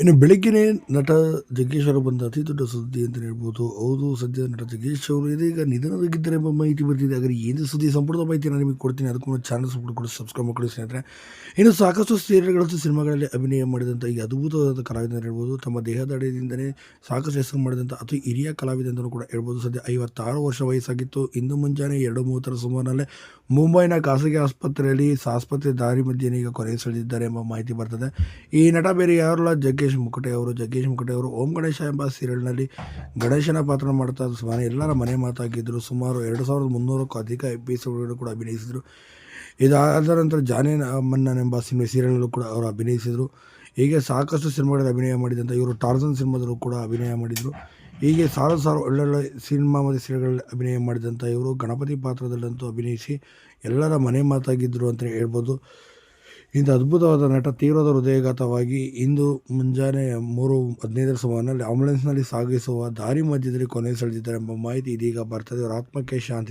ಇನ್ನು ಬೆಳಗ್ಗೆನೇ ನಟ ಜಗ್ಗೇಶ್ ಅವರು ಬಂದ ಅತಿ ದೊಡ್ಡ ಸುದ್ದಿ ಅಂತ ಹೇಳ್ಬೋದು. ಹೌದು, ಸದ್ಯ ನಟ ಜಗ್ಗೇಶ್ ಅವರು ಇದೀಗ ನಿಧನರಾಗಿದ್ದಾರೆ ಎಂಬ ಮಾಹಿತಿ ಬರ್ತಿದೆ ಆದರೆ ಏನು ಸುದ್ದಿ? ಸಂಪೂರ್ಣ ಮಾಹಿತಿ ನಾನು ನಿಮಗೆ ಕೊಡ್ತೀನಿ. ಅದಕ್ಕೂ ಚಾನಲ್ ಸಪೋರ್ಟ್ ಕೊಡಿ ಸಬ್ಸ್ಕ್ರೈಬ್ ಮಾಡ್ಕೊಳ್ಳಿ ಸ್ನೇಹಿತರೆ. ಇನ್ನು ಸಾಕಷ್ಟು ಸೀರಿಯಲ್ಗಳು ಸಿನಿಮಾಗಳಲ್ಲಿ ಅಭಿನಯ ಮಾಡಿದಂಥ ಈ ಅದ್ಭುತವಾದ ಕಲಾವಿದ ಅಂತ ಹೇಳ್ಬೋದು. ತಮ್ಮ ದೇಹದಾಢ್ಯದಿಂದಲೇ ಸಾಕಷ್ಟು ಹೆಸರು ಮಾಡಿದಂಥ ಅತಿ ಹಿರಿಯ ಕಲಾವಿದ ಅಂತಲೂ ಕೂಡ ಹೇಳ್ಬೋದು. ಸದ್ಯ ಐವತ್ತಾರು ವರ್ಷ ವಯಸ್ಸಾಗಿತ್ತು. ಇಂದು ಮುಂಜಾನೆ ಎರಡು ಮೂವತ್ತರ ಸುಮಾರಿನಲ್ಲೇ ಮುಂಬೈನ ಖಾಸಗಿ ಆಸ್ಪತ್ರೆಯಲ್ಲಿ ಆಸ್ಪತ್ರೆ ದಾರಿ ಮಧ್ಯೆ ಈಗ ಕೊನೆಯುಸಿಳಿದಿದ್ದಾರೆ ಎಂಬ ಮಾಹಿತಿ ಬರ್ತದೆ. ಈ ನಟ ಬೇರೆ ಯಾರಲ್ಲ? ಜಗ್ಗೇಶ್ ಮುಕಟೆ ಅವರು, ಜಗ್ಗೇಶ್ ಮುಕಟೆ ಓಂ ಗಣೇಶ ಎಂಬ ಸೀರಿಯಲ್ನಲ್ಲಿ ಗಣೇಶನ ಪಾತ್ರ ಮಾಡ್ತಾ ಸುಮಾರು ಎಲ್ಲರ ಮನೆ ಮಾತಾಗಿದ್ದರು ಸುಮಾರು ಎರಡು ಸಾವಿರದ ಮುನ್ನೂರಕ್ಕೂ ಅಧಿಕ ಎಪಿಸೋಡ್ಗಳು ಕೂಡ ಅಭಿನಯಿಸಿದರು. ಇದಾದ ನಂತರ ಜಾನೇ ಮನ್ನನ್ ಎಂಬ ಸಿನಿಮಾ ಸೀರಿಯಲ್ನಲ್ಲೂ ಕೂಡ ಅವರು ಅಭಿನಯಿಸಿದರು. ಹೀಗೆ ಸಾಕಷ್ಟು ಸಿನಿಮಾಗಳಲ್ಲಿ ಅಭಿನಯ ಮಾಡಿದಂಥ ಇವರು ಟಾರ್ಜನ್ ಸಿನಿಮಾದಲ್ಲೂ ಕೂಡ ಅಭಿನಯ ಮಾಡಿದರು. ಹೀಗೆ ಸಾವಿರ ಸಾವಿರ ಒಳ್ಳೊಳ್ಳೆ ಸಿನಿಮಾ ಮತ್ತು ಸೀರಿಯಲ್ಗಳಲ್ಲಿ ಅಭಿನಯ ಮಾಡಿದಂಥ ಇವರು ಗಣಪತಿ ಪಾತ್ರದಲ್ಲಂತೂ ಅಭಿನಯಿಸಿ ಎಲ್ಲರ ಮನೆ ಮಾತಾಗಿದ್ದರು ಅಂತಲೇ ಹೇಳ್ಬೋದು. ಇಂಥ ಅದ್ಭುತವಾದ ನಟ ತೀವ್ರದ ಹೃದಯಘಾತವಾಗಿ ಇಂದು ಮುಂಜಾನೆ ಮೂರು ಹದಿನೈದರ ಸುಮಾರಿನಲ್ಲಿ ಆಂಬುಲೆನ್ಸ್ನಲ್ಲಿ ಸಾಗಿಸುವ ದಾರಿ ಮಧ್ಯದಲ್ಲಿ ಕೊನೆ ಸೆಳೆದಿದ್ದಾರೆ ಎಂಬ ಮಾಹಿತಿ ಇದೀಗ ಬರ್ತದೆ. ಅವರ ಆತ್ಮಕ್ಕೆ ಶಾಂತಿ